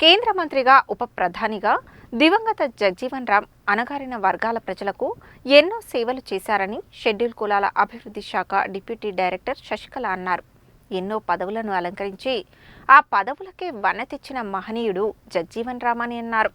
కేంద్ర మంత్రిగా ఉప ప్రధానిగా దివంగత జగ్జీవన్ రామ్ అణగారిన వర్గాల ప్రజలకు ఎన్నో సేవలు చేశారని షెడ్యూల్ కులాల అభివృద్ధి శాఖ డిప్యూటీ డైరెక్టర్ శశికళ అన్నారు. ఎన్నో పదవులను అలంకరించి ఆ పదవులకే వన్న తెచ్చిన మహనీయుడు జగ్జీవన్ రామ్ అని అన్నారు.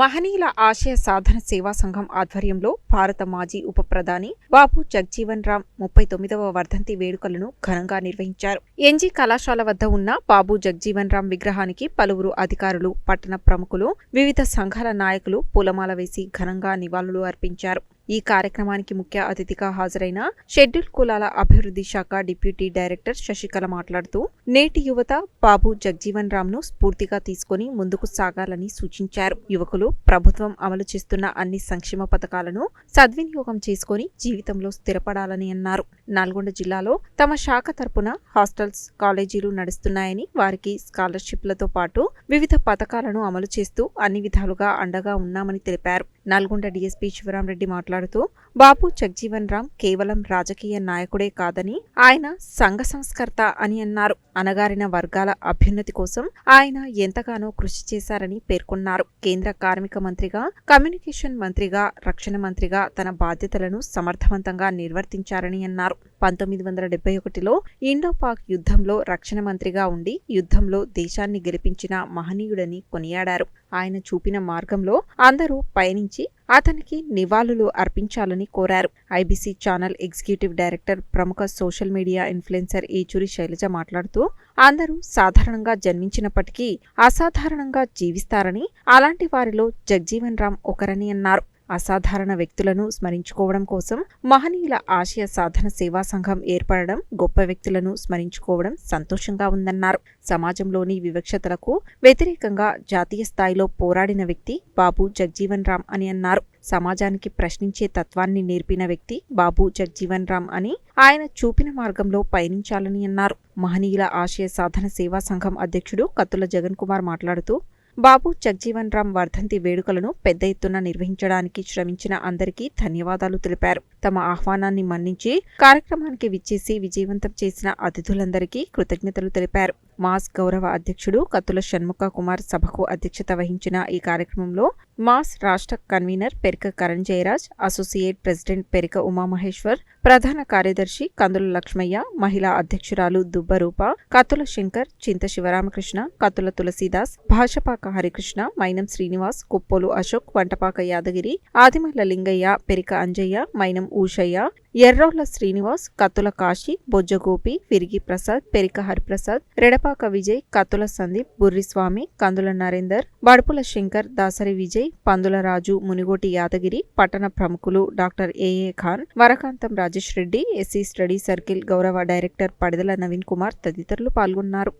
మహనీయుల ఆశయ సాధన సేవా సంఘం ఆధ్వర్యంలో భారత మాజీ ఉప ప్రధాని బాబు జగ్జీవన్ రామ్ ముప్పై తొమ్మిదవ వర్ధంతి వేడుకలను ఘనంగా నిర్వహించారు. ఎన్జీ కళాశాల వద్ద ఉన్న బాబు జగ్జీవన్ రామ్ విగ్రహానికి పలువురు అధికారులు పట్టణ ప్రముఖులు వివిధ సంఘాల నాయకులు పూలమాల వేసి ఘనంగా నివాళులు అర్పించారు. ఈ కార్యక్రమానికి ముఖ్య అతిథిగా హాజరైన షెడ్యూల్ కులాల అభివృద్ధి శాఖ డిప్యూటీ డైరెక్టర్ శశికళ మాట్లాడుతూ నేటి యువత బాబు జగ్జీవన్ రామ్ను స్ఫూర్తిగా తీసుకుని ముందుకు సాగాలని సూచించారు. యువకులు ప్రభుత్వం అమలు చేస్తున్న అన్ని సంక్షేమ పథకాలను సద్వినియోగం చేసుకుని జీవితంలో స్థిరపడాలని అన్నారు. నల్గొండ జిల్లాలో తమ శాఖ తరపున హాస్టల్స్ కాలేజీలు నడుస్తున్నాయని వారికి స్కాలర్షిప్లతో పాటు వివిధ పథకాలను అమలు చేస్తూ అన్ని విధాలుగా అండగా ఉన్నామని తెలిపారు. నల్గొండ డీఎస్పీ శివరాంరెడ్డి మాట్లాడుతూ బాబు జగ్జీవన్ రామ్ కేవలం రాజకీయ నాయకుడే కాదని ఆయన సంఘ సంస్కర్త అని అన్నారు. అనగారిన వర్గాల అభ్యున్నతి కోసం ఆయన ఎంతగానో కృషి చేశారని పేర్కొన్నారు. కేంద్ర కార్మిక మంత్రిగా కమ్యూనికేషన్ మంత్రిగా రక్షణ మంత్రిగా తన బాధ్యతలను సమర్థవంతంగా నిర్వర్తించారని అన్నారు. పంతొమ్మిది వందల డెబ్బై ఒకటిలో ఇండో పాక్ యుద్ధంలో రక్షణ మంత్రిగా ఉండి యుద్ధంలో దేశాన్ని గెలిపించిన మహనీయుడని కొనియాడారు. ఆయన చూపిన మార్గంలో అందరూ పయనించి అతనికి నివాళులు అర్పించాలని కోరారు. ఐబీసీ ఛానల్ ఎగ్జిక్యూటివ్ డైరెక్టర్ ప్రముఖ social media influencer Yechury Shailaja మాట్లాడుతూ అందరూ సాధారణంగా జన్మించినప్పటికీ అసాధారణంగా జీవిస్తారని అలాంటి వారిలో జగ్జీవన్ రామ్ ఒకరని అన్నారు. అసాధారణ వ్యక్తులను స్మరించుకోవడం కోసం మహనీయుల ఆశయ సాధన సేవా సంఘం ఏర్పడడం గొప్ప వ్యక్తులను స్మరించుకోవడం సంతోషంగా ఉందన్నారు. సమాజంలోని వివక్షతలకు వ్యతిరేకంగా జాతీయ స్థాయిలో పోరాడిన వ్యక్తి బాబు జగ్జీవన్ రామ్ అని అన్నారు. సమాజానికి ప్రశ్నించే తత్వాన్ని నేర్పిన వ్యక్తి బాబు జగ్జీవన్ రామ్ అని ఆయన చూపిన మార్గంలో పయనించాలని అన్నారు. మహనీయుల ఆశయ సాధన సేవా సంఘం అధ్యక్షుడు కత్తుల జగన్ కుమార్ మాట్లాడుతూ బాబు జగ్జీవన్ రామ్ వర్ధంతి వేడుకలను పెద్ద ఎత్తున నిర్వహించడానికి శ్రమించిన అందరికీ ధన్యవాదాలు తెలిపారు. తమ ఆహ్వానాన్ని మన్నించి కార్యక్రమానికి విచ్చేసి విజయవంతం చేసిన అతిథులందరికీ కృతజ్ఞతలు తెలిపారు. మాస్ గౌరవ అధ్యక్షుడు కత్తుల షణ్ముఖ కుమార్ సభకు అధ్యక్షత వహించిన ఈ కార్యక్రమంలో మాస్ రాష్ట్ర convener Perika Karan Jayaraj associate president Perika Umamaheshwar ప్రధాన కార్యదర్శి కందుల లక్ష్మయ్య మహిళా అధ్యక్షురాలు దుబ్బరూప కత్తుల శంకర్ చింత శివరామకృష్ణ కత్తుల తులసీదాస్ భాషపాక హరికృష్ణ మైనం శ్రీనివాస్ కుప్పోలు అశోక్ వంటపాక యాదగిరి ఆదిమల్ల లింగయ్య పెరిక అంజయ్య మైనం ఊషయ్య ఎర్రోళ్ళ శ్రీనివాస్ కత్తుల కాశీ బొజ్జగోపి విరిగి ప్రసాద్ పెరిక హరిప్రసాద్ రెడపాక విజయ్ కత్తుల సందీప్ బుర్రిస్వామి కందుల నరేందర్ బడుపుల శంకర్ దాసరి విజయ్ పందుల రాజు మునిగోటి యాదగిరి పట్టణ ప్రముఖులు doctor AA Khan Varakantham Rajesh Reddy SC study circle గౌరవ డైరెక్టర్ పడిదల నవీన్ కుమార్ తదితరులు పాల్గొన్నారు.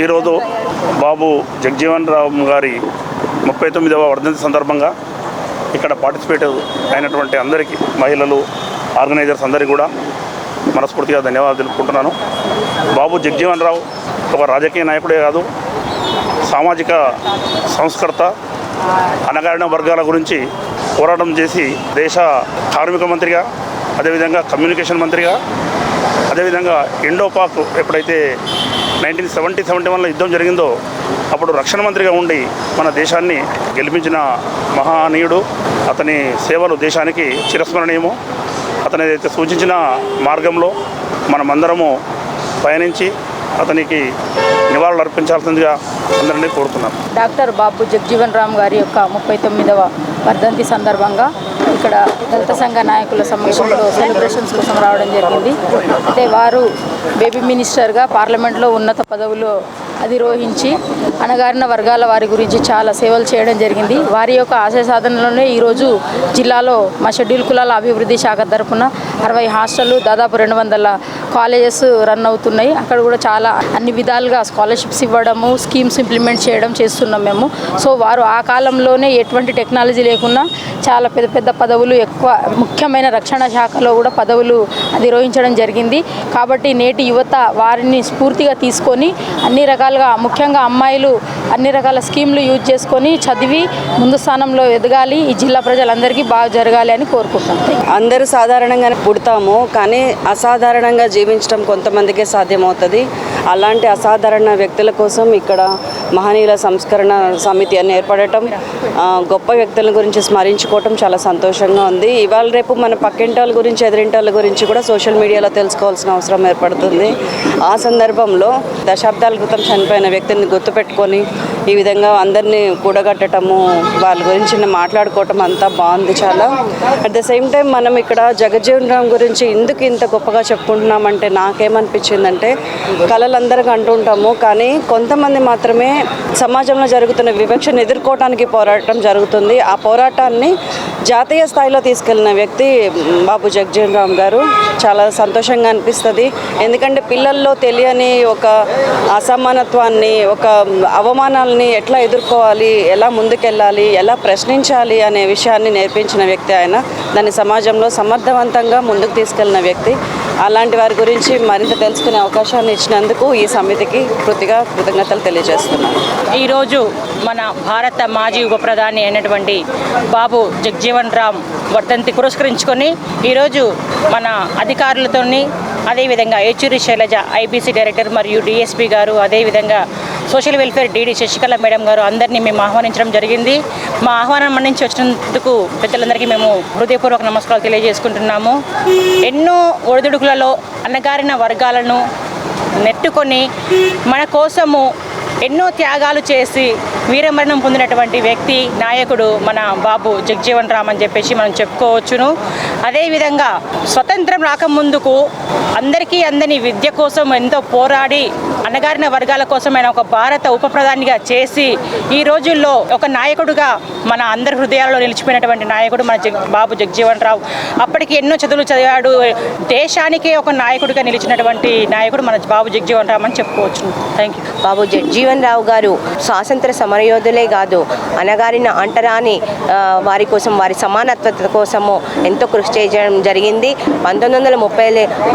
ఈరోజు బాబు జగజీవన్ రామ్ గారి ముప్పై తొమ్మిదవ వర్ధంతి సందర్భంగా ఇక్కడ పార్టిసిపేట్ అయినటువంటి అందరికీ మహిళలు ఆర్గనైజర్స్ అందరికీ కూడా మనస్ఫూర్తిగా ధన్యవాదాలు తెలుపుకుంటున్నాను. బాబు జగ్జీవన్ రావు ఒక రాజకీయ నాయకుడే కాదు సామాజిక సంస్కర్త అనగారిన వర్గాల గురించి పోరాటం చేసి దేశ కార్మిక మంత్రిగా అదేవిధంగా కమ్యూనికేషన్ మంత్రిగా అదేవిధంగా ఇండోపాక్ ఎప్పుడైతే నైన్టీన్ సెవెంటీ సెవెంటీ వన్లో యుద్ధం జరిగిందో అప్పుడు రక్షణ మంత్రిగా ఉండి మన దేశాన్ని గెలిపించిన మహానీయుడు అతని సేవలు దేశానికి చిరస్మరణీయము. అతని అయితే సూచించిన మార్గంలో మనమందరము పయనించి అతనికి నివాళులు అర్పించాల్సిందిగా అందరినీ కోరుతున్నాం. డాక్టర్ బాబు జగ్జీవన్ రామ్ గారి యొక్క ముప్పై తొమ్మిదవ వర్ధంతి సందర్భంగా ఇక్కడ దళిత సంఘ నాయకుల సమక్షంలో సెలబ్రేషన్స్ కోసం రావడం జరిగింది. అయితే వారు బేబీ మినిస్టర్గా పార్లమెంట్లో ఉన్నత పదవులు అధిరోహించి అణగారిన వర్గాల వారి గురించి చాలా సేవలు చేయడం జరిగింది. వారి యొక్క ఆశయ సాధనలోనే ఈరోజు జిల్లాలో మా షెడ్యూల్ కులాల అభివృద్ధి శాఖ తరఫున అరవై హాస్టళ్ళు దాదాపు రెండు వందల కాలేజెస్ రన్ అవుతున్నాయి. అక్కడ కూడా చాలా అన్ని విధాలుగా స్కాలర్షిప్స్ ఇవ్వడము స్కీమ్స్ ఇంప్లిమెంట్ చేయడం చేస్తున్నాం మేము. సో వారు ఆ కాలంలోనే ఎటువంటి టెక్నాలజీ లేకున్నా చాలా పెద్ద పెద్ద పదవులు ఎక్కువ ముఖ్యమైన రక్షణ శాఖలో కూడా పదవులు అధిరోహించడం జరిగింది. కాబట్టి నేటి యువత వారిని స్ఫూర్తిగా తీసుకొని అన్ని రకాలుగా ముఖ్యంగా అమ్మాయిలు అన్ని రకాల స్కీమ్లు యూజ్ చేసుకొని చదివి ముందు స్థానంలో ఎదగాలి. ఈ జిల్లా ప్రజలందరికీ బాగా జరగాలి అని కోరుకుంటున్నాం. అందరూ సాధారణంగానే పుడతాము కానీ అసాధారణంగా జీవించడం కొంతమందికే సాధ్యమవుతుంది. అలాంటి అసాధారణ వ్యక్తుల కోసం ఇక్కడ మహనీయుల సంస్కరణ సమితి అని ఏర్పడటం గొప్ప వ్యక్తుల గురించి స్మరించుకోవటం చాలా సంతోషంగా ఉంది. ఇవాళ రేపు మన పక్కింటాల గురించి ఎదిరింటాల గురించి కూడా సోషల్ మీడియాలో తెలుసుకోవాల్సిన అవసరం ఏర్పడుతుంది. ఆ సందర్భంలో దశాబ్దాల క్రితం చనిపోయిన వ్యక్తిని గుర్తుపెట్టుకొని ఈ విధంగా అందరినీ కూడగట్టడము వాళ్ళ గురించి మాట్లాడుకోవటం అంతా బాగుంది చాలా. అట్ ద సేమ్ టైం మనం ఇక్కడ జగజ్జీవన్ రామ్ గురించి ఎందుకు ఇంత గొప్పగా అంటే నాకేమనిపించిందంటే కళలందరికీ అంటుంటాము కానీ కొంతమంది మాత్రమే సమాజంలో జరుగుతున్న వివక్షను ఎదుర్కోవడానికి పోరాటం జరుగుతుంది. ఆ పోరాటాన్ని జాతీయ స్థాయిలో తీసుకెళ్ళిన వ్యక్తి బాబు జగ్జీవన్ రామ్ గారు చాలా సంతోషంగా అనిపిస్తుంది. ఎందుకంటే పిల్లల్లో తెలియని ఒక అసమానత్వాన్ని ఒక అవమానాలని ఎట్లా ఎదుర్కోవాలి ఎలా ముందుకెళ్ళాలి ఎలా ప్రశ్నించాలి అనే విషయాన్ని నేర్పించిన వ్యక్తి ఆయన. దాన్ని సమాజంలో సమర్థవంతంగా ముందుకు తీసుకెళ్ళిన వ్యక్తి. అలాంటి వారి గురించి మరింత తెలుసుకునే అవకాశాన్ని ఇచ్చినందుకు ఈ సమితికి పూర్తిగా కృతజ్ఞతలు తెలియజేస్తున్నాను. ఈరోజు మన భారత మాజీ ఉప ప్రధాని అయినటువంటి బాబు జగ్జీవన్ రామ్ వర్ధంతి పురస్కరించుకొని ఈరోజు మన అధికారులతోని అదేవిధంగా ఏచూరి శైలజ ఐబీసీ డైరెక్టర్ మరియు డిఎస్పీ గారు అదేవిధంగా social welfare DD Sasikala madam గారు అందరినీ మేము ఆహ్వానించడం జరిగింది. మా ఆహ్వానం నుంచి వచ్చినందుకు పెద్దలందరికీ మేము హృదయపూర్వక నమస్కారాలు తెలియజేసుకుంటున్నాము. ఎన్నో ఒడిదుడుకులలో అన్నగారిన వర్గాలను నెట్టుకొని మన కోసము ఎన్నో త్యాగాలు చేసి వీరమరణం పొందినటువంటి వ్యక్తి నాయకుడు మన బాబు జగ్జీవన్ రామ్ అని చెప్పేసి మనం చెప్పుకోవచ్చును. అదేవిధంగా స్వతంత్రం రాకముందుకు అందరికీ అందని విద్య కోసం ఎంతో పోరాడి అణగారిన వర్గాల కోసం ఆయన ఒక భారత ఉప ప్రధానిగా చేసి ఈ రోజుల్లో ఒక నాయకుడుగా మన అందరి హృదయాలలో నిలిచిపోయినటువంటి నాయకుడు మన బాబు జగ్జీవన్ రావు. అప్పటికి ఎన్నో చదువులు చదివాడు. దేశానికే ఒక నాయకుడిగా నిలిచినటువంటి నాయకుడు మన బాబు జగ్జీవన్ రామ్ అని చెప్పుకోవచ్చు థ్యాంక్ యూ బాబు జగ్జీవన్ రావు గారు స్వాతంత్ర సమరయోధులే కాదు. అనగారిన అంటరాని వారి కోసం వారి సమానత్వత కోసము ఎంతో కృషి చేయడం జరిగింది. పంతొమ్మిది వందల ముప్పై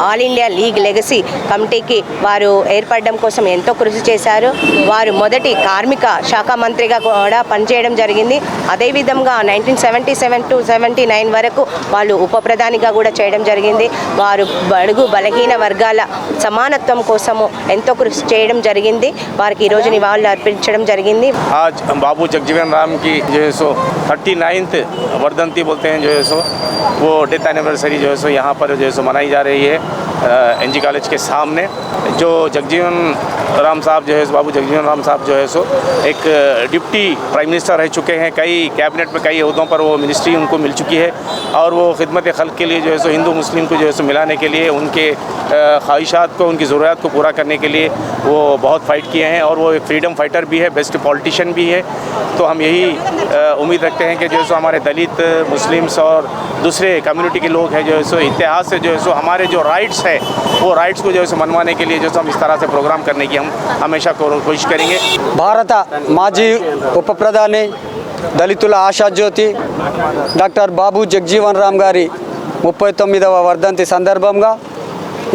ఆల్ ఇండియా లీగ్ లెగసీ కమిటీకి వారు ఏర్పడడం కోసం ఎంతో కృషి చేశారు. వారు మొదటి కార్మిక శాఖ మంత్రిగా కూడా పనిచేయడం జరిగింది. అదేవిధంగా nineteen seventy seven to seventy nine వరకు వాళ్ళు ఉప ప్రధానిగా కూడా చేయడం జరిగింది. వారు బడుగు బలహీన వర్గాల సమానత్వం కోసము ఎంతో కృషి చేయడం జరిగింది. వారికి ఈరోజు నివాళులు అర్పించడం జరిగింది. आज बाबू जगजीवन राम की जो है सो थर्टी नाइन्थ वर्धंती बोलते हैं जो है सो, वो डेथ एनिवर्सरी जो है सो यहाँ पर जो है सो मनाई जा रही है। एन जी कॉलेज के सामने, जो जगजीवन राम साहब जो है बाबू जगजीवन राम साहब जो है, सो एक डिप्टी प्राइम मिनिस्टर रह चुके हैं। कई कैबिनेट में, कई अहदों पर वो मिनिस्ट्री उनको मिल चुकी है और वो खिदमत खल के लिए जो है, सो हिंदू मुस्लिम को जो है, सो मिलाने के लिए, उनके ख्वाहिशात को, उनकी ज़रूरत को पूरा करने के लिए वो बहुत फाइट किए हैं और वो एक फ्रीडम फाइटर भी है, बेस्ट पॉलिटिशियन भी है। तो हम यही उम्मीद रखते हैं कि जो है, सो हमारे दलित, मुस्लिम्स और दूसरे कम्युनिटी के लोग हैं, जो है, सो इतिहास से जो है, सो हमारे जो राइट्स है वो राइट्स को जो है सो मनवाने के लिए जो है सो हम इस तरह से प्रोग्राम करने की हम हमेशा को- कोशिश करेंगे భారత మాజీ ఉప ప్రధాని దళితుల ఆశాజ్యోతి డాక్టర్ బాబు జగ్జీవన్ రామ్ గారి ముప్పై తొమ్మిదవ వర్ధంతి సందర్భంగా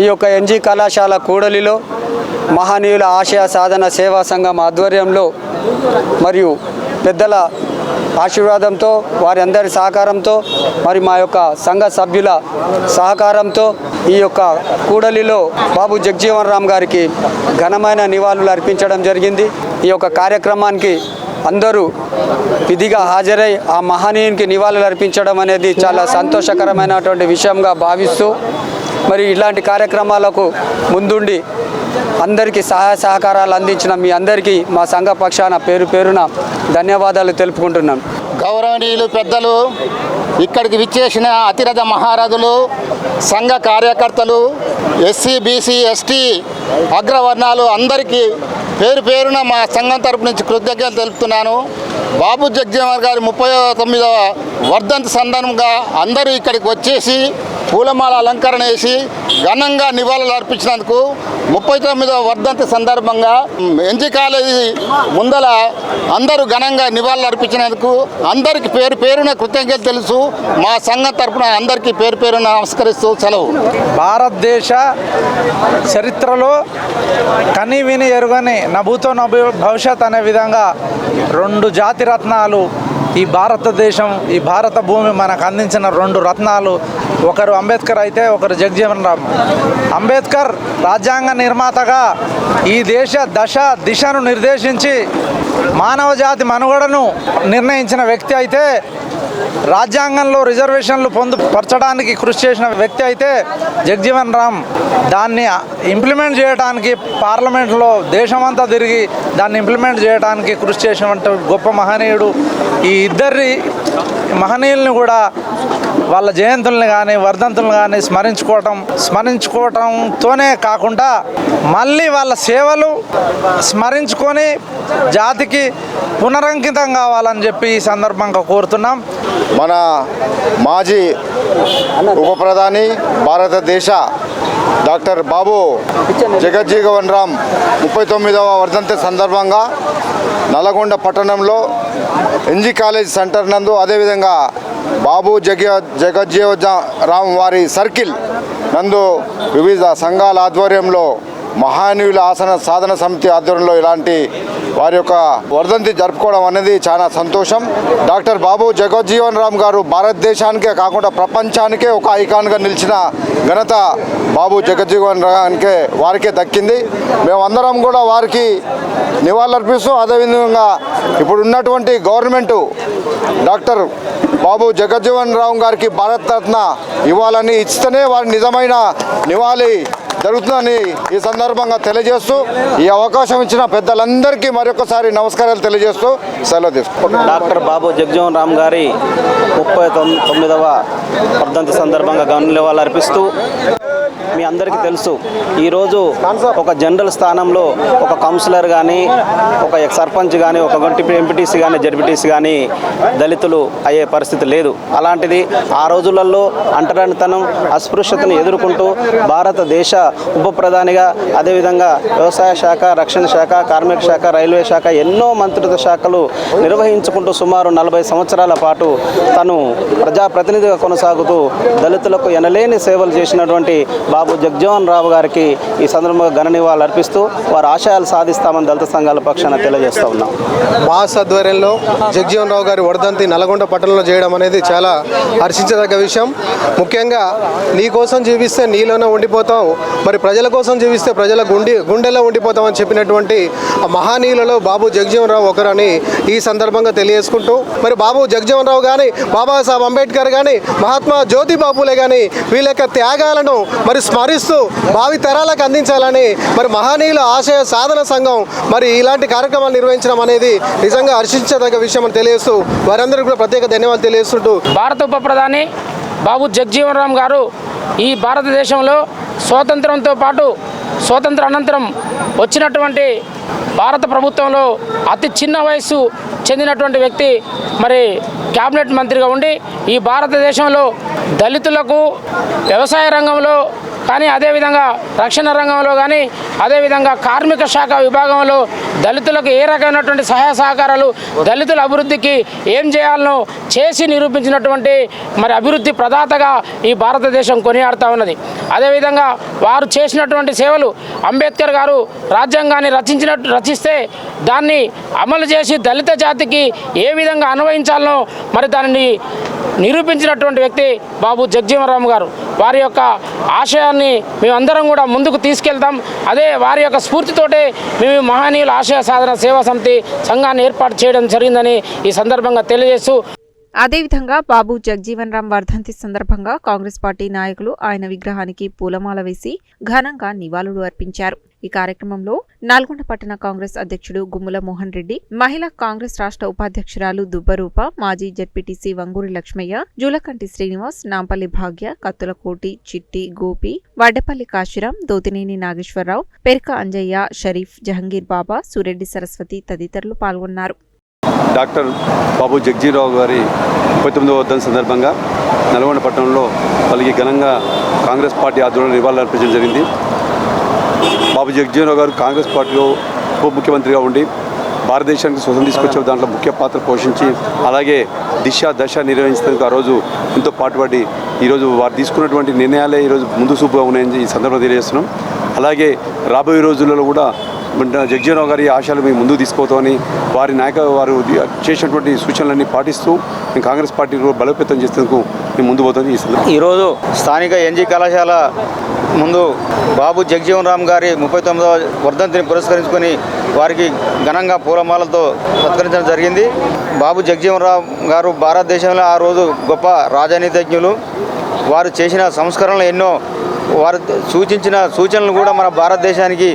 ఈ యొక్క ఎన్జీ కళాశాల కూడలిలో మహనీయుల ఆశయ సాధన సేవా సంఘం ఆధ్వర్యంలో మరియు పెద్దల ఆశీర్వాదంతో వారి అందరి సహకారంతో మరి మా యొక్క సంఘ సభ్యుల సహకారంతో ఈ యొక్క కూడలిలో బాబు జగ్జీవన్ రామ్ గారికి ఘనమైన నివాళులు అర్పించడం జరిగింది. ఈ యొక్క కార్యక్రమానికి అందరూ విధిగా హాజరై ఆ మహనీయునికి నివాళులు అర్పించడం అనేది చాలా సంతోషకరమైనటువంటి విషయంగా భావిస్తూ మరి ఇలాంటి కార్యక్రమాలకు ముందుండి అందరికీ సహాయ సహకారాలు అందించిన మీ అందరికీ మా సంఘ పక్షాన పేరు పేరున ధన్యవాదాలు తెలుపుకుంటున్నాను గౌరవనీయులు పెద్దలు ఇక్కడికి విచ్చేసిన అతిరథ మహారథులు సంఘ కార్యకర్తలు ఎస్సీ బీసీ ఎస్టీ అగ్రవర్ణాలు అందరికీ పేరు పేరున మా సంఘం తరపు నుంచి కృతజ్ఞతలు తెలుపుతున్నాను. బాబు జగ్జీవన్ గారి ముప్పై తొమ్మిదవ వర్ధంతి సందర్భంగా అందరూ ఇక్కడికి వచ్చేసి పూలమాల అలంకరణ వేసి ఘనంగా నివాళులు అర్పించినందుకు ముప్పై తొమ్మిదవ వర్ధంతి సందర్భంగా ఎన్జీ కాలేజీ ముందల అందరూ ఘనంగా నివాళులు అర్పించినందుకు అందరికి పేరు పేరున కృతజ్ఞత తెలుసు. మా సంఘం తరపున అందరికీ పేరు పేరున నమస్కరిస్తూ సెలవు. భారతదేశ చరిత్రలో కని విని ఎరుగని నభూతో నభు భవిష్యత్ అనే విధంగా రెండు జాతి జాతిరత్నాలు ఈ భారతదేశం ఈ భారత భూమి మనకు అందించిన రెండు రత్నాలు. ఒకరు అంబేద్కర్ అయితే ఒకరు జగజీవన్ రామ్. అంబేద్కర్ రాజ్యాంగ నిర్మాతగా ఈ దేశ దశ దిశను నిర్దేశించి మానవ జాతి మనుగడను నిర్ణయించిన వ్యక్తి అయితే రాజ్యాంగంలో రిజర్వేషన్లు పొందుపరచడానికి కృషి చేసిన వ్యక్తి అయితే జగ్జీవన్ రామ్. దాన్ని ఇంప్లిమెంట్ చేయడానికి పార్లమెంట్లో దేశమంతా తిరిగి దాన్ని ఇంప్లిమెంట్ చేయడానికి కృషి చేసినటువంటి గొప్ప మహనీయుడు. ఈ ఇద్దరి మహనీయుల్ని కూడా వాళ్ళ జయంతుల్ని కానీ వర్ధంతులను కానీ స్మరించుకోవటం స్మరించుకోవటంతోనే కాకుండా మళ్ళీ వాళ్ళ సేవలు స్మరించుకొని జాతికి పునరంకితం కావాలని చెప్పి ఈ సందర్భంగా కోరుతున్నాం. మన మాజీ ఉప ప్రధాని భారతదేశ డాక్టర్ బాబు జగజ్జీవన్ రామ్ ముప్పై తొమ్మిదవ వర్ధంతి సందర్భంగా నల్గొండ పట్టణంలో ఎన్జీ కాలేజ్ సెంటర్ నందు అదేవిధంగా బాబు జగ జగజ్జీవ రామ్ వారి సర్కిల్ నందు వివిధ సంఘాల ఆధ్వర్యంలో మహానీయుల ఆసన సాధన సమితి ఆధ్వర్యంలో ఇలాంటి వారి యొక్క వర్ధంతి జరుపుకోవడం అనేది చాలా సంతోషం. డాక్టర్ బాబు జగజ్జీవన్ రామ్ గారు భారతదేశానికే కాకుండా ప్రపంచానికే ఒక ఐకాన్గా నిలిచిన ఘనత బాబు జగజ్జీవన్ రామ్కే వారికే దక్కింది. మేమందరం కూడా వారికి నివాళులర్పిస్తూ అదేవిధంగా ఇప్పుడు ఉన్నటువంటి గవర్నమెంటు డాక్టర్ బాబు జగజ్జీవన్ రామ్ గారికి భారత రత్న ఇవ్వాలని ఇస్తేనే వారి నిజమైన నివాళి జరుగుతుందని ఈ సందర్భంగా తెలియజేస్తూ ఈ అవకాశం ఇచ్చిన పెద్దలందరికీ మరొకసారి నమస్కారాలు తెలియజేస్తూ సెలవు తీసుకుంటున్నాను. డాక్టర్ బాబు జగ్జీవన్ రామ్ గారి ముప్పై తొమ్మిదవ వర్ధంతి సందర్భంగా గౌరవాలు అర్పిస్తూ మీ అందరికీ తెలుసు. ఈరోజు ఒక జనరల్ స్థానంలో ఒక కౌన్సిలర్ కానీ ఒక సర్పంచ్ కానీ ఒక ఎంపీటీసీ కానీ జడ్పీటీసీ కానీ దళితులు అయ్యే పరిస్థితి లేదు. అలాంటిది ఆ రోజులలో అంటరానితనం అస్పృశ్యతను ఎదుర్కొంటూ భారతదేశ ఉప ప్రధానిగా అదేవిధంగా వ్యవసాయ శాఖ రక్షణ శాఖ కార్మిక శాఖ రైల్వే శాఖ ఎన్నో మంత్రిత్వ శాఖలు నిర్వహించుకుంటూ సుమారు నలభై సంవత్సరాల పాటు తను ప్రజాప్రతినిధిగా కొనసాగుతూ దళితులకు ఎనలేని సేవలు చేసినటువంటి బాబు జగ్జీవన్ రావు గారికి ఈ సందర్భంగా ఘన నివాళులు అర్పిస్తూ వారి ఆశయాలు సాధిస్తామని దళిత సంఘాల పక్షాన తెలియజేస్తా ఉన్నాం. మాస్ ఆధ్వర్యంలో జగ్జీవన్ రావు గారి వర్ధంతి నల్గొండ పట్టణంలో చేయడం అనేది చాలా హర్షించదగ్గ విషయం. ముఖ్యంగా నీ కోసం జీవిస్తే నీలోనే ఉండిపోతావు. మరి ప్రజల కోసం జీవిస్తే ప్రజల గుండె గుండెల్లో ఉండిపోతాం అని చెప్పినటువంటి ఆ మహానీయులలో బాబు జగ్జీవన్ రావు ఒకరని ఈ సందర్భంగా తెలియజేసుకుంటూ మరి బాబు జగ్జీవన్ రావు కానీ బాబాసాహెబ్ అంబేద్కర్ కానీ మహాత్మా జ్యోతి బాపులే కానీ వీళ్ళ యొక్క త్యాగాలను మరి స్మరిస్తూ భావి తరాలకు అందించాలని మరి మహనీయుల ఆశయ సాధన సంఘం మరి ఇలాంటి కార్యక్రమాలు నిర్వహించడం అనేది నిజంగా హర్షించదగ్గ విషయం అని తెలియజేస్తూ వారందరికీ కూడా ప్రత్యేక ధన్యవాదాలు తెలియజేస్తుంటూ భారత ఉప ప్రధాని బాబు జగజీవన్ రామ్ గారు ఈ భారతదేశంలో స్వాతంత్రంతో పాటు స్వాతంత్ర అనంతరం వచ్చినటువంటి భారత ప్రభుత్వంలో అతి చిన్న వయసు చెందినటువంటి వ్యక్తి మరి క్యాబినెట్ మంత్రిగా ఉండి ఈ భారతదేశంలో దళితులకు వ్యవసాయ రంగంలో కానీ అదేవిధంగా రక్షణ రంగంలో కానీ అదేవిధంగా కార్మిక శాఖ విభాగంలో దళితులకు ఏ రకమైనటువంటి సహాయ సహకారాలు దళితుల అభివృద్ధికి ఏం చేయాలనో చేసి నిరూపించినటువంటి మరి అభివృద్ధి ప్రదాతగా ఈ భారతదేశం కొనియాడుతూ ఉన్నది. అదేవిధంగా వారు చేసినటువంటి సేవలు అంబేద్కర్ గారు రాజ్యాంగాన్ని రచిస్తే దాన్ని అమలు చేసి దళిత జాతికి ఏ విధంగా అన్వయించాలనో మరి దానిని నిరూపించినటువంటి వ్యక్తి బాబు జగజీవనరామ్ గారు. వారి యొక్క ఆశయాన్ని మేమందరం కూడా ముందుకు తీసుకెళ్తాం. అదే వారి యొక్క స్ఫూర్తితోటే మేము మహనీయుల ఆశయ సాధన సేవా సమితి సంఘాన్ని ఏర్పాటు చేయడం జరిగిందని ఈ సందర్భంగా తెలియజేస్తూ అదేవిధంగా బాబు జగజీవన్ రామ్ వర్ధంతి సందర్భంగా కాంగ్రెస్ పార్టీ నాయకులు ఆయన విగ్రహానికి పూలమాల వేసి ఘనంగా నివాళులు అర్పించారు. ఈ కార్యక్రమంలో నల్గొండ పట్టణ కాంగ్రెస్ అధ్యక్షుడు గుమ్ముల మోహన్ రెడ్డి మహిళా కాంగ్రెస్ రాష్ట్ర ఉపాధ్యక్షురాలు దుబ్బరూప మాజీ జడ్పీటీసీ వంగూరి లక్ష్మయ్య జూలకంటి శ్రీనివాస్ నాంపల్లి భాగ్య కత్తులకోటి చిట్టి గోపి వడ్డపల్లి కాశీరాం దోతినేని నాగేశ్వరరావు పెరిక అంజయ్య షరీఫ్ జహంగీర్ బాబా సురెడ్డి సరస్వతి తదితరులు పాల్గొన్నారు. డాక్టర్ బాబు జగ్జీరావు గారి ముప్పై తొమ్మిదవ వర్ధన సందర్భంగా నల్గొండ పట్టణంలో వాళ్ళకి ఘనంగా కాంగ్రెస్ పార్టీ ఆధ్వర్యంలో నివాళులు అర్పించడం జరిగింది. బాబు జగ్జీవన్ గారు కాంగ్రెస్ పార్టీలో ఉప ముఖ్యమంత్రిగా ఉండి భారతదేశానికి స్వతం తీసుకొచ్చే దాంట్లో ముఖ్య పాత్ర పోషించి అలాగే దిశ దశ నిర్వహించడానికి ఆ రోజు ఎంతో పాటుపడి ఈరోజు వారు తీసుకున్నటువంటి నిర్ణయాలే ఈరోజు ముందు సూపుగా ఉన్నాయని ఈ సందర్భంగా తెలియజేస్తున్నాం. అలాగే రాబోయే రోజులలో కూడా జగ్జీవన్ గారి ఆశయాలు మేము ముందుకు తీసుకోవతామని వారి నాయక వారు చేసినటువంటి సూచనలన్నీ పాటిస్తూ మేము కాంగ్రెస్ పార్టీ బలోపేతం చేసేందుకు మేము ముందు పోతామని ఈ ఈరోజు స్థానిక ఎన్జీ కళాశాల ముందు బాబు జగజీవన్ రామ్ గారి ముప్పై తొమ్మిదవ వర్ధంతిని పురస్కరించుకొని వారికి ఘనంగా పూలమాలతో సత్కరించడం జరిగింది. బాబు జగజీవన్ రామ్ గారు భారతదేశంలో ఆ రోజు గొప్ప రాజనీతిజ్ఞులు. వారు చేసిన సంస్కరణలు ఎన్నో వారు సూచించిన సూచనలు కూడా మన భారతదేశానికి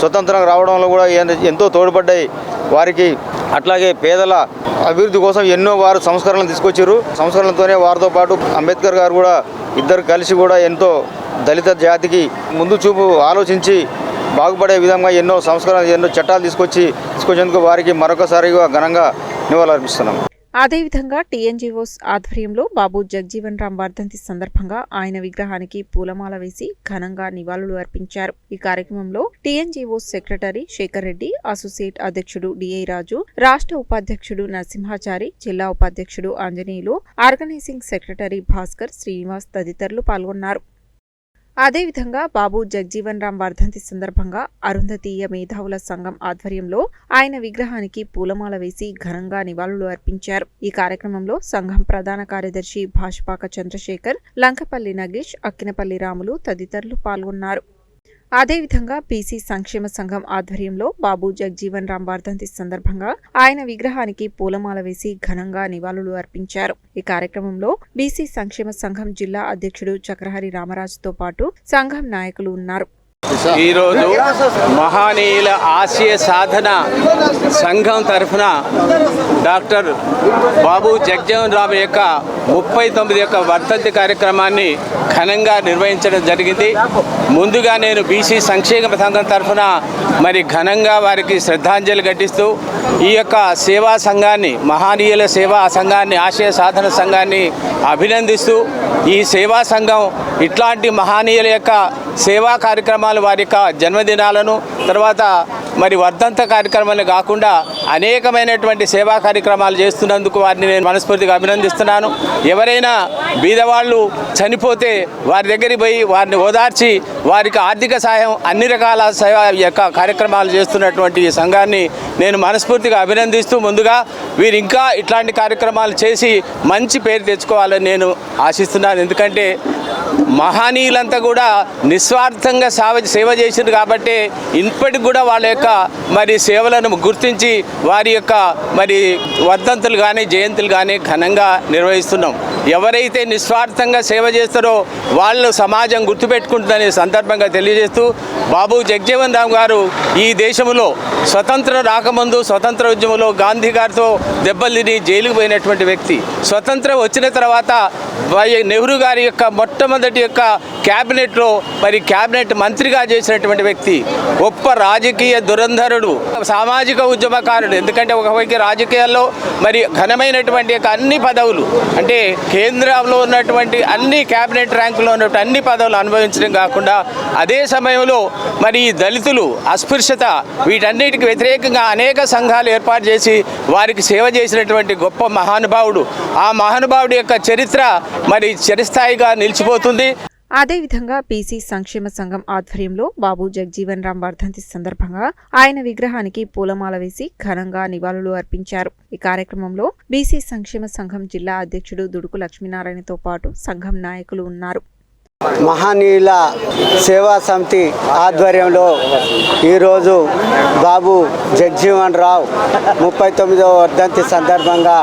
స్వతంత్రం రావడంలో కూడా ఎంతో తోడ్పడ్డాయి. వారికి అట్లాగే పేదల అభివృద్ధి కోసం ఎన్నో వారు సంస్కరణలు తీసుకొచ్చారు సంస్కరణలతోనే వారితో పాటు అంబేద్కర్ గారు కూడా ఇద్దరు కలిసి కూడా ఎంతో దళిత జాతికి ముందు చూపు ఆలోచించి బాగుపడే విధంగా ఎన్నో సంస్కరణలు ఎన్నో చట్టాలు తీసుకొచ్చి తీసుకొచ్చేందుకు వారికి మరొకసారిగా ఘనంగా నివాళులర్పిస్తున్నాం. అదేవిధంగా టీఎన్జీఓస్ ఆధ్వర్యంలో బాబు జగ్జీవన్ రామ్ వర్ధంతి సందర్భంగా ఆయన విగ్రహానికి పూలమాల వేసి ఘనంగా నివాళులు అర్పించారు. ఈ కార్యక్రమంలో TNGOs secretary Shekar Reddy associate అధ్యక్షుడు డిఐ రాజు రాష్ట్ర ఉపాధ్యక్షుడు నరసింహాచారి జిల్లా ఉపాధ్యక్షుడు ఆంజనేయులు ఆర్గనైజింగ్ సెక్రటరీ భాస్కర్ శ్రీనివాస్ తదితరులు పాల్గొన్నారు. అదేవిధంగా బాబు జగ్జీవన్ రామ్ వర్ధంతి సందర్భంగా అరుంధతీయ మేధావుల సంఘం ఆధ్వర్యంలో ఆయన విగ్రహానికి పూలమాల వేసి ఘనంగా నివాళులు అర్పించారు. ఈ కార్యక్రమంలో సంఘం ప్రధాన కార్యదర్శి భాషపాక చంద్రశేఖర్ లంకపల్లి నగేష్ అక్కినపల్లి రాములు తదితరులు పాల్గొన్నారు. అదేవిధంగా బీసీ సంక్షేమ సంఘం ఆధ్వర్యంలో బాబు జగ్జీవన్ రామ్ వర్ధంతి సందర్భంగా ఆయన విగ్రహానికి పూలమాల వేసి ఘనంగా నివాళులు అర్పించారు. ఈ కార్యక్రమంలో బీసీ సంక్షేమ సంఘం జిల్లా అధ్యక్షుడు చక్రహరి రామరాజుతో పాటు సంఘం నాయకులు ఉన్నారు. ఈరోజు మహానీయుల ఆశయ సాధన సంఘం తరఫున డాక్టర్ బాబు జగజీవన్ రామ్ యొక్క ముప్పై తొమ్మిది యొక్క వర్ధంతి కార్యక్రమాన్ని ఘనంగా నిర్వహించడం జరిగింది. ముందుగా నేను బీసీ సంక్షేమ సంఘం తరఫున మరి ఘనంగా వారికి శ్రద్ధాంజలి ఘటిస్తూ ఈ యొక్క సేవా సంఘాన్ని మహానీయుల సేవా సంఘాన్ని ఆశయ సాధన సంఘాన్ని అభినందిస్తూ ఈ సేవా సంఘం ఇట్లాంటి మహానీయుల యొక్క సేవా కార్యక్రమాలు వారి యొక్క జన్మదినాలను తర్వాత మరి వర్ధంత కార్యక్రమాలు కాకుండా అనేకమైనటువంటి సేవా కార్యక్రమాలు చేస్తున్నందుకు వారిని నేను మనస్ఫూర్తిగా అభినందిస్తున్నాను. ఎవరైనా బీదవాళ్ళు చనిపోతే వారి దగ్గరికి పోయి వారిని ఓదార్చి వారికి ఆర్థిక సహాయం అన్ని రకాల సేవ యొక్క కార్యక్రమాలు చేస్తున్నటువంటి ఈ సంఘాన్ని నేను మనస్ఫూర్తిగా అభినందిస్తూ ముందుగా వీరు ఇంకా ఇట్లాంటి కార్యక్రమాలు చేసి మంచి పేరు తెచ్చుకోవాలని నేను ఆశిస్తున్నాను. ఎందుకంటే మహనీయులంతా కూడా నిస్వార్థంగా సేవ సేవ చేసింది కాబట్టి ఇప్పటికి కూడా వాళ్ళ యొక్క మరి సేవలను గుర్తించి వారి యొక్క మరి వర్ధంతులు కానీ జయంతులు కానీ ఘనంగా నిర్వహిస్తున్నాం. ఎవరైతే నిస్వార్థంగా సేవ చేస్తారో వాళ్ళు సమాజం గుర్తుపెట్టుకుంటుందనే సందర్భంగా తెలియజేస్తూ బాబు జగజీవన్ రామ్ గారు ఈ దేశంలో స్వతంత్రం రాకముందు స్వతంత్ర ఉద్యమంలో గాంధీ గారితో దెబ్బలు తిని జైలుకు పోయినటువంటి వ్యక్తి. స్వతంత్రం వచ్చిన తర్వాత నెహ్రూ గారి యొక్క మొట్టమొదటి యొక్క క్యాబినెట్లో మరి క్యాబినెట్ మంత్రిగా చేసినటువంటి వ్యక్తి గొప్ప రాజకీయ దురంధరుడు సామాజిక ఉద్యమకారుడు. ఎందుకంటే ఒకవైపు రాజకీయాల్లో మరి ఘనమైనటువంటి యొక్క అన్ని పదవులు అంటే కేంద్రంలో ఉన్నటువంటి అన్ని క్యాబినెట్ ర్యాంకులో ఉన్నటువంటి అన్ని పదవులు అనుభవించడం కాకుండా అదే సమయంలో మరి ఈ దళితులు అస్పృశ్యత వీటన్నిటికి వ్యతిరేకంగా అనేక సంఘాలు ఏర్పాటు చేసి వారికి సేవ చేసినటువంటి గొప్ప మహానుభావుడు. ఆ మహానుభావుడి యొక్క చరిత్ర మరి చిరస్థాయిగా నిలిచిపోతుంది. అదేవిధంగా బీసీ సంక్షేమ సంఘం ఆధ్వర్యంలో బాబు జగ్జీవన్ రామ్ వర్ధంతి సందర్భంగా ఆయన విగ్రహానికి పూలమాల వేసి ఘనంగా నివాళులు అర్పించారు. ఈ కార్యక్రమంలో బీసీ సంక్షేమ సంఘం జిల్లా అధ్యక్షుడు దుడుకు లక్ష్మీనారాయణతో పాటు సంఘం నాయకులు ఉన్నారు. మహనీయుల సేవా సమితి ఆధ్వర్యంలో ఈరోజు బాబు జగ్జీవన్ రావు ముప్పై తొమ్మిదవ వర్ధంతి సందర్భంగా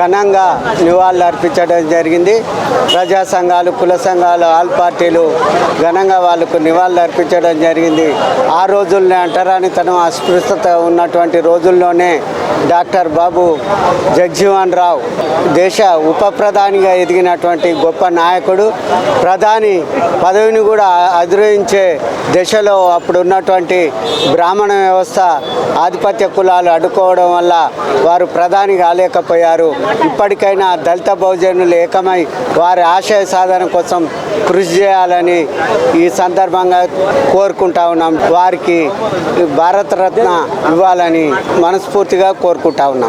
ఘనంగా నివాళులు అర్పించడం జరిగింది. ప్రజా సంఘాలు కుల సంఘాలు ఆల్ పార్టీలు ఘనంగా వాళ్ళకు నివాళులు అర్పించడం జరిగింది. ఆ రోజుల్లోనే అంటరానితనం అస్పృశ్యత ఉన్నటువంటి రోజుల్లోనే డాక్టర్ బాబు జగ్జీవన్ రావు దేశ ఉప ప్రధానిగా ఎదిగినటువంటి గొప్ప నాయకుడు. ప్రధాని పదవిని కూడా అధిరోహించే దశలో అప్పుడు ఉన్నటువంటి బ్రాహ్మణ వ్యవస్థ ఆధిపత్య కులాలు అడ్డుకోవడం వల్ల వారు ప్రధాని కాలేకపోయారు. ఇప్పటికైనా దళిత బహుజనులు ఏకమై వారి ఆశయ సాధన కోసం కృషి చేయాలని ఈ సందర్భంగా కోరుకుంటా ఉన్నాం. వారికి భారతరత్న ఇవ్వాలని మనస్ఫూర్తిగా కోరుకుంటా ఉన్నాం.